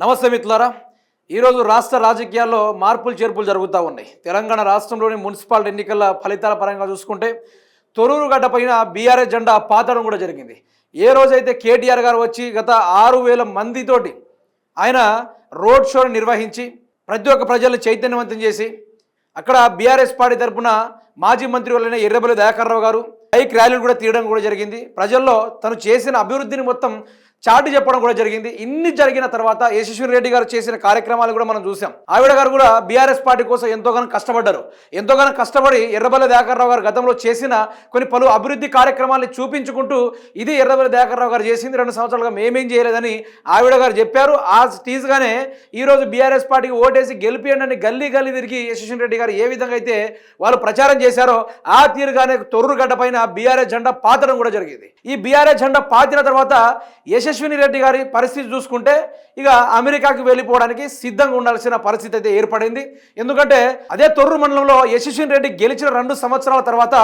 నమస్తే మిత్రులారా. ఈరోజు రాష్ట్ర రాజకీయాల్లో మార్పులు చేర్పులు జరుగుతూ ఉన్నాయి. తెలంగాణ రాష్ట్రంలోని మున్సిపాలిటీ ఎన్నికల ఫలితాల పరంగా చూసుకుంటే తొరూరు గడ్డ పైన బీఆర్ఎస్ జెండా పాతడం కూడా జరిగింది. ఏ రోజైతే కేటీఆర్ గారు వచ్చి గత ఆరు వేల మందితోటి ఆయన రోడ్ షోని నిర్వహించి ప్రతి ఒక్క ప్రజలను చైతన్యవంతం చేసి అక్కడ బీఆర్ఎస్ పార్టీ తరఫున మాజీ మంత్రి వాళ్ళైన ఎర్రబెల్లి దయాకర్రావు గారు బైక్ ర్యాలీలు కూడా తీయడం కూడా జరిగింది. ప్రజల్లో తను చేసిన అభివృద్ధిని మొత్తం చాటు చెప్పడం కూడా జరిగింది. ఇన్ని జరిగిన తర్వాత యశస్వి రెడ్డి గారు చేసిన కార్యక్రమాలు కూడా మనం చూసాం. ఆవిడ గారు కూడా బీఆర్ఎస్ పార్టీ కోసం ఎంతోగానో కష్టపడ్డారు. ఎంతోగానో కష్టపడి ఎర్రబెల్లి దయాకర్రావు గారు గతంలో చేసిన కొన్ని పలు అభివృద్ధి కార్యక్రమాలను చూపించుకుంటూ ఇది ఎర్రబల్లి దయాకర్రావు గారు చేసింది. రెండు సంవత్సరాలుగా మేమేం చేయలేదని ఆవిడ గారు చెప్పారు. ఆ టీజ్గానే ఈరోజు బీఆర్ఎస్ పార్టీకి ఓటేసి గెలిపియండి అని గల్లీ గల్లీ తిరిగి యశస్వి రెడ్డి గారు ఏ విధంగా అయితే వాళ్ళు ప్రచారం చేశారో ఆ తీరుగానే తొర్రు గడ్డ పైన బీఆర్ఎస్ జెండా పాతడం కూడా జరిగింది. ఈ బీఆర్ఎస్ జెండా పాతిన తర్వాత యశస్విని రెడ్డి గారి పరిస్థితి చూసుకుంటే ఇక అమెరికాకి వెళ్ళిపోవడానికి సిద్ధంగా ఉండాల్సిన పరిస్థితి అయితే ఏర్పడింది. ఎందుకంటే అదే తొర్రు మండలంలో యశస్విని రెడ్డి గెలిచిన రెండు సంవత్సరాల తర్వాత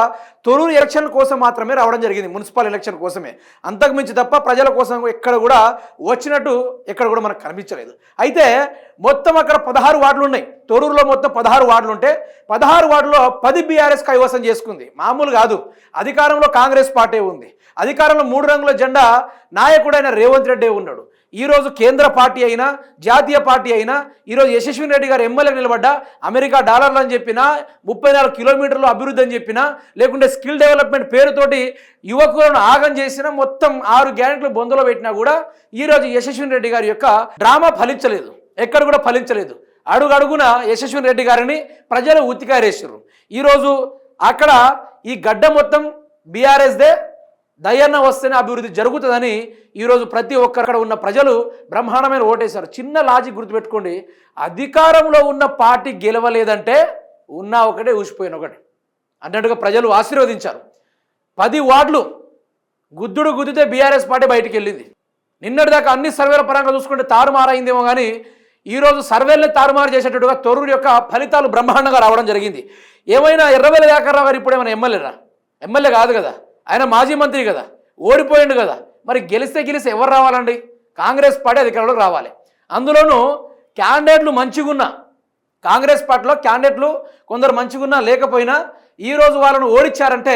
తొర్రూరు ఎలక్షన్ కోసం మాత్రమే రావడం జరిగింది మున్సిపల్ ఎలక్షన్ కోసమే. అంతకుమించి తప్ప ప్రజల కోసం ఎక్కడ కూడా వచ్చినట్టు ఎక్కడ కూడా మనకు కనిపించలేదు. అయితే మొత్తం అక్కడ పదహారు వార్డులు ఉన్నాయి. తొరూరులో మొత్తం పదహారు వార్డులు ఉంటే పదహారు వార్డులో పది బీఆర్ఎస్ కైవసం చేసుకుంది. మామూలు కాదు. అధికారంలో కాంగ్రెస్ పార్టీ ఉంది. అధికారంలో మూడు రంగుల జెండా నాయకుడైన రేవంత్ రెడ్డి ఉన్నాడు. ఈరోజు కేంద్ర పార్టీ అయినా జాతీయ పార్టీ అయినా ఈరోజు యశస్విని రెడ్డి గారు ఎమ్మెల్యే నిలబడ్డా అమెరికా డాలర్లు అని చెప్పినా ముప్పై నాలుగు కిలోమీటర్లు అభివృద్ధి అని చెప్పినా లేకుంటే స్కిల్ డెవలప్మెంట్ పేరుతోటి యువకులను ఆగం చేసినా మొత్తం ఆరు గ్యారెంట్లు బొందలో పెట్టినా కూడా ఈరోజు యశస్విని రెడ్డి గారి యొక్క డ్రామా ఫలించలేదు. ఎక్కడ కూడా ఫలించలేదు. అడుగు అడుగున యశస్విని రెడ్డి గారిని ప్రజలు ఉతికారేసారు ఈరోజు అక్కడ ఈ గడ్డ మొత్తం బీఆర్ఎస్దే దయన్న వస్తేనే అభివృద్ధి జరుగుతుందని ఈరోజు ప్రతి ఒక్కరు ఉన్న ప్రజలు బ్రహ్మాండమైన ఓటేశారు. చిన్న లాజిక్ గుర్తుపెట్టుకోండి. అధికారంలో ఉన్న పార్టీ గెలవలేదంటే ఉన్నా ఒకటే ఊసిపోయిన ఒకటి. అన్నట్టుగా ప్రజలు ఆశీర్వదించారు. పది వార్డులు గుద్దుడు గుద్దితే బీఆర్ఎస్ పార్టీ బయటికి వెళ్ళింది. నిన్నటిదాకా అన్ని సర్వేల పరంగా చూసుకుంటే తారుమారైందేమో కానీ ఈరోజు సర్వేల్ని తారుమారు చేసేటట్టుగా తొర్రూరు యొక్క ఫలితాలు బ్రహ్మాండంగా రావడం జరిగింది. ఏమైనా ఎర్రవేల దాకర్రావు గారు ఇప్పుడు ఏమైనా ఎమ్మెల్యేరా? ఎమ్మెల్యే కాదు కదా. ఆయన మాజీ మంత్రి కదా ఓడిపోయిండు కదా. మరి గెలిస్తే గెలిస్తే ఎవరు రావాలండి? కాంగ్రెస్ పార్టీ అధికారంలోకి రావాలి. అందులోనూ క్యాండిడేట్లు మంచిగున్నా కాంగ్రెస్ పార్టీలో క్యాండిడేట్లు కొందరు మంచిగున్నా లేకపోయినా ఈరోజు వాళ్ళను ఓడించారంటే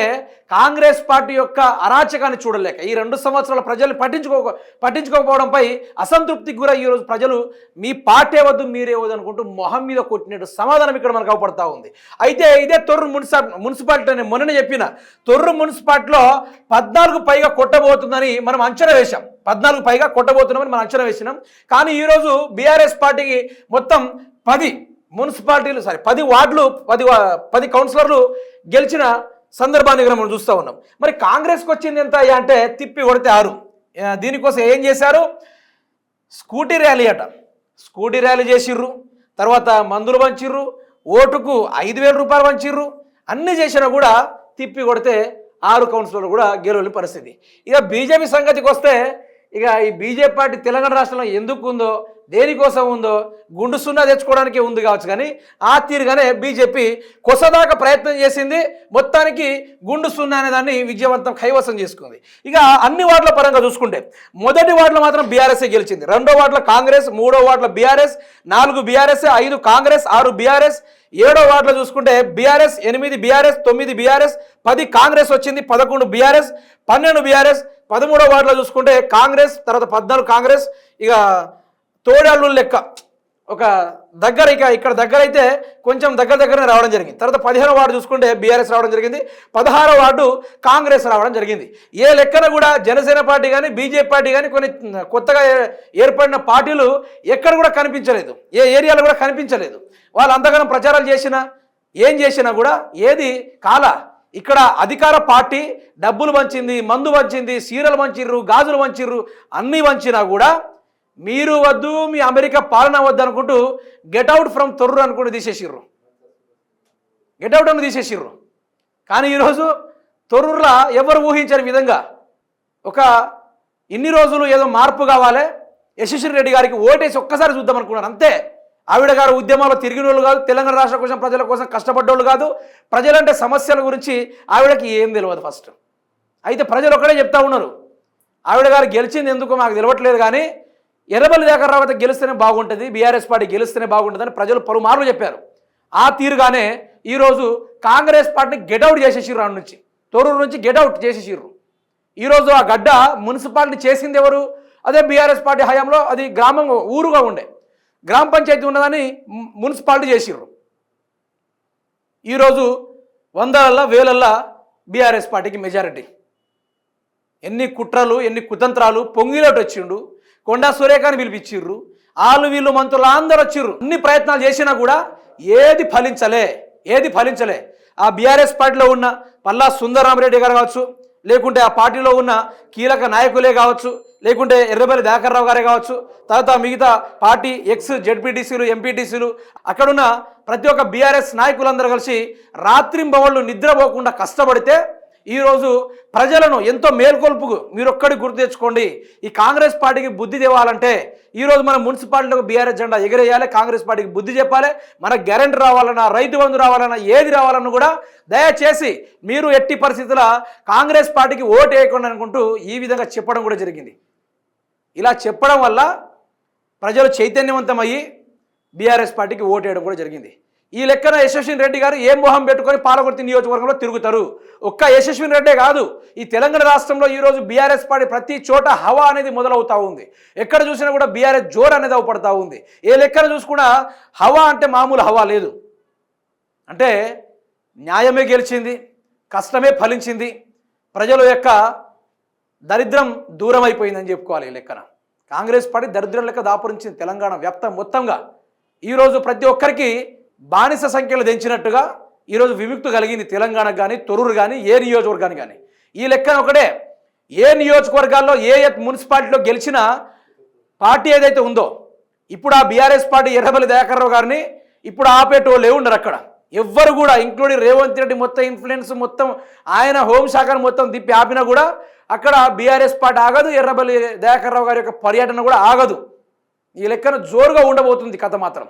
కాంగ్రెస్ పార్టీ యొక్క అరాచకాన్ని చూడలేక ఈ రెండు సంవత్సరాల ప్రజలు పట్టించుకో పట్టించుకోకపోవడంపై అసంతృప్తికి కూడా ఈరోజు ప్రజలు మీ పార్టీ వద్దు మీరే వద్దు అనుకుంటూ మొహం మీద కొట్టినట్టు సమాధానం ఇక్కడ మనకు అవపడతా ఉంది. అయితే ఇదే తొర్రు మున్సిపా మున్సిపాలిటీ నేను మొన్ననే చెప్పిన తొర్రు మున్సిపాలిటీలో పద్నాలుగు పైగా కొట్టబోతుందని మనం అంచనా వేశాం. పద్నాలుగు పైగా కొట్టబోతున్నామని మనం అంచనా వేసినాం. కానీ ఈరోజు బీఆర్ఎస్ పార్టీకి మొత్తం పది మున్సిపాలిటీలు సారీ పది వార్డులు పది వా- పది కౌన్సిలర్లు గెలిచిన సందర్భాన్ని కూడా మనం చూస్తూ ఉన్నాం. మరి కాంగ్రెస్కి వచ్చింది ఎంత అయ్యా అంటే తిప్పి కొడితే ఆరు. దీనికోసం ఏం చేశారు? స్కూటీ ర్యాలీ అట. స్కూటీ ర్యాలీ చేసిర్రు. తర్వాత మందులు పంచిర్రు. ఓటుకు ఐదు వేల రూపాయలు పంచిర్రు. అన్నీ చేసినా కూడా తిప్పి కొడితే ఆరు కౌన్సిలర్లు కూడా గెలవని పరిస్థితి. ఇక బీజేపీ సంగతికి వస్తే ఇక ఈ బీజేపీ పార్టీ తెలంగాణ రాష్ట్రంలో ఎందుకు ఉందో దేనికోసం ఉందో గుండు సున్నా తెచ్చుకోవడానికి ఉంది కావచ్చు కానీ ఆ తీరుగానే బీజేపీ కొసదాకా ప్రయత్నం చేసింది. మొత్తానికి గుండు సున్నా అనే దాన్ని విజయవంతం కైవసం చేసుకుంది. ఇక అన్ని వార్డుల పరంగా చూసుకుంటే మొదటి వార్డులో మాత్రం బీఆర్ఎస్ఏ గెలిచింది. రెండో వార్డులో కాంగ్రెస్ మూడో వార్డులో బీఆర్ఎస్ నాలుగు బీఆర్ఎస్ ఐదు కాంగ్రెస్ ఆరు బీఆర్ఎస్. ఏడో వార్డులో చూసుకుంటే బీఆర్ఎస్ ఎనిమిది బీఆర్ఎస్ తొమ్మిది బీఆర్ఎస్ పది కాంగ్రెస్ వచ్చింది పదకొండు బీఆర్ఎస్ పన్నెండు బీఆర్ఎస్ పదమూడో వార్డులో చూసుకుంటే కాంగ్రెస్ తర్వాత పద్నాలుగు కాంగ్రెస్ ఇక తోడాళ్ళు లెక్క. ఒక దగ్గర ఇక ఇక్కడ దగ్గర అయితే కొంచెం దగ్గర దగ్గరనే రావడం జరిగింది. తర్వాత పదిహేనో వార్డు చూసుకుంటే బీఆర్ఎస్ రావడం జరిగింది. పదహారో వార్డు కాంగ్రెస్ రావడం జరిగింది. ఏ లెక్కన కూడా జనసేన పార్టీ కానీ బీజేపీ పార్టీ కానీ కొన్ని కొత్తగా ఏ- ఏర్పడిన పార్టీలు ఎక్కడ కూడా కనిపించలేదు. ఏ ఏరియాలో కూడా కనిపించలేదు. వాళ్ళు అంతగానో ప్రచారాలు చేసినా ఏం చేసినా కూడా ఏది కాల ఇక్కడ అధికార పార్టీ డబ్బులు వంచింది మందు వంచింది సీరలు వంచిర్రు గాజులు వంచిర్రు అన్నీ వంచినా కూడా మీరు వద్దు మీ అమెరికా పాలన వద్దు అనుకుంటూ గెట్అవుట్ ఫ్రమ్ తొర్రు అనుకుంటూ తీసేసిర్రు. గెట్అవుట్ అని తీసేసిర్రు. కానీ ఈరోజు తొర్రులా ఎవరు ఊహించని విధంగా ఒక ఇన్ని రోజులు ఏదో మార్పు కావాలి యశస్వి రెడ్డి గారికి ఓటేసి ఒక్కసారి చూద్దాం అనుకున్నారు అంతే. ఆవిడ గారు ఉద్యమాల్లో తిరిగిన వాళ్ళు కాదు తెలంగాణ రాష్ట్ర కోసం ప్రజల కోసం కష్టపడ్డోళ్ళు కాదు. ప్రజలంటే సమస్యల గురించి ఆవిడకి ఏం తెలియదు ఫస్ట్. అయితే ప్రజలు ఒక్కడే చెప్తా ఉన్నారు. ఆవిడ గారు గెలిచింది ఎందుకు మాకు తెలియట్లేదు కానీ ఎర్రబల్లి దేకర్రావు అయితే గెలిస్తేనే బాగుంటుంది బీఆర్ఎస్ పార్టీ గెలిస్తేనే బాగుంటుందని ప్రజలు పలుమార్లు చెప్పారు. ఆ తీరుగానే ఈరోజు కాంగ్రెస్ పార్టీని గెటౌట్ చేసేసిర్రు ఆడ నుంచి. తొరూరు నుంచి గెటౌట్ చేసేసిర్రు. ఈరోజు ఆ గడ్డ మున్సిపాలిటీ చేసింది ఎవరు? అదే బీఆర్ఎస్ పార్టీ హయాంలో అది గ్రామం ఊరుగా ఉండే. గ్రామ పంచాయతీ ఉన్నదని మున్సిపాలిటీ చేసిర్రు. ఈరోజు వందలల్లా వేలల్లా బీఆర్ఎస్ పార్టీకి మెజారిటీ. ఎన్ని కుట్రలు ఎన్ని కుతంత్రాలు పొంగిలోటి వచ్చిండు కొండా సురేఖని పిలిపించిర్రు వాళ్ళు వీళ్ళు మంత్రులు అందరూ వచ్చిర్రు. అన్ని ప్రయత్నాలు చేసినా కూడా ఏది ఫలించలే ఏది ఫలించలే. ఆ బీఆర్ఎస్ పార్టీలో ఉన్న పల్లా సుందరరామరెడ్డి గారు కావచ్చు లేకుంటే ఆ పార్టీలో ఉన్న కీలక నాయకులే కావచ్చు లేకుంటే ఎర్రబెల్లి దాకర్రావు గారే కావచ్చు తర్వాత మిగతా పార్టీ ఎక్స్ జెడ్పీటీసీలు ఎంపీటీసీలు అక్కడున్న ప్రతి ఒక్క బీఆర్ఎస్ నాయకులందరూ కలిసి రాత్రింబవళ్ళు నిద్రపోకుండా కష్టపడితే ఈరోజు ప్రజలను ఎంతో మేల్కొల్పుకు మీరు గుర్తు తెచ్చుకోండి. ఈ కాంగ్రెస్ పార్టీకి బుద్ధి తేవాలంటే ఈరోజు మన మున్సిపాలిటీలకు బీఆర్ఎస్ జెండా ఎగరేయాలి కాంగ్రెస్ పార్టీకి బుద్ధి చెప్పాలి మన గ్యారెంటీ రావాలన్నా రైతు బంధు రావాలన్నా ఏది రావాలన్నా కూడా దయచేసి మీరు ఎట్టి పరిస్థితుల కాంగ్రెస్ పార్టీకి ఓటు వేయకుండా అనుకుంటూ ఈ విధంగా చెప్పడం కూడా జరిగింది. ఇలా చెప్పడం వల్ల ప్రజలు చైతన్యవంతమయ్యి బీఆర్ఎస్ పార్టీకి ఓటు వేయడం కూడా జరిగింది. ఈ లెక్కన యశస్విని రెడ్డి గారు ఏం మొహం పెట్టుకొని పాలకుర్తి నియోజకవర్గంలో తిరుగుతారు? ఒక్క యశస్విని రెడ్డే కాదు ఈ తెలంగాణ రాష్ట్రంలో ఈరోజు బీఆర్ఎస్ పార్టీ ప్రతి చోట హవా అనేది మొదలవుతూ ఉంది. ఎక్కడ చూసినా కూడా బీఆర్ఎస్ జోర్ అనేది అవపడతా ఉంది. ఏ లెక్కన చూసుకున్నా హవా అంటే మామూలు హవా లేదు. అంటే న్యాయమే గెలిచింది కష్టమే ఫలించింది ప్రజల యొక్క దరిద్రం దూరం అయిపోయిందని చెప్పుకోవాలి ఈ లెక్కన. కాంగ్రెస్ పార్టీ దరిద్రం లెక్క దాపురించింది తెలంగాణ వ్యాప్తం మొత్తంగా. ఈరోజు ప్రతి ఒక్కరికి బానిస సంఖ్యలు దించినట్టుగా ఈరోజు విముక్తి కలిగింది తెలంగాణకు కానీ తొరూరు కానీ ఏ నియోజకవర్గానికి కానీ ఈ లెక్కన ఒకటే ఏ నియోజకవర్గాల్లో ఏ మున్సిపాలిటీలో గెలిచిన పార్టీ ఏదైతే ఉందో ఇప్పుడు ఆ బీఆర్ఎస్ పార్టీ ఎర్రబల్లి దయాకర్రావు గారిని ఇప్పుడు ఆపేటోళ్ళే ఉండరు అక్కడ. ఎవ్వరు కూడా ఇంక్లూడింగ్ రేవంత్ రెడ్డి మొత్తం ఇన్ఫ్లుయెన్స్ మొత్తం ఆయన హోంశాఖను మొత్తం తిప్పి ఆపినా కూడా అక్కడ బీఆర్ఎస్ పార్టీ ఆగదు ఎర్రబల్లి దయాకర్రావు గారి యొక్క పర్యటన కూడా ఆగదు. ఈ లెక్కన జోరుగా ఉండబోతుంది కథ మాత్రం.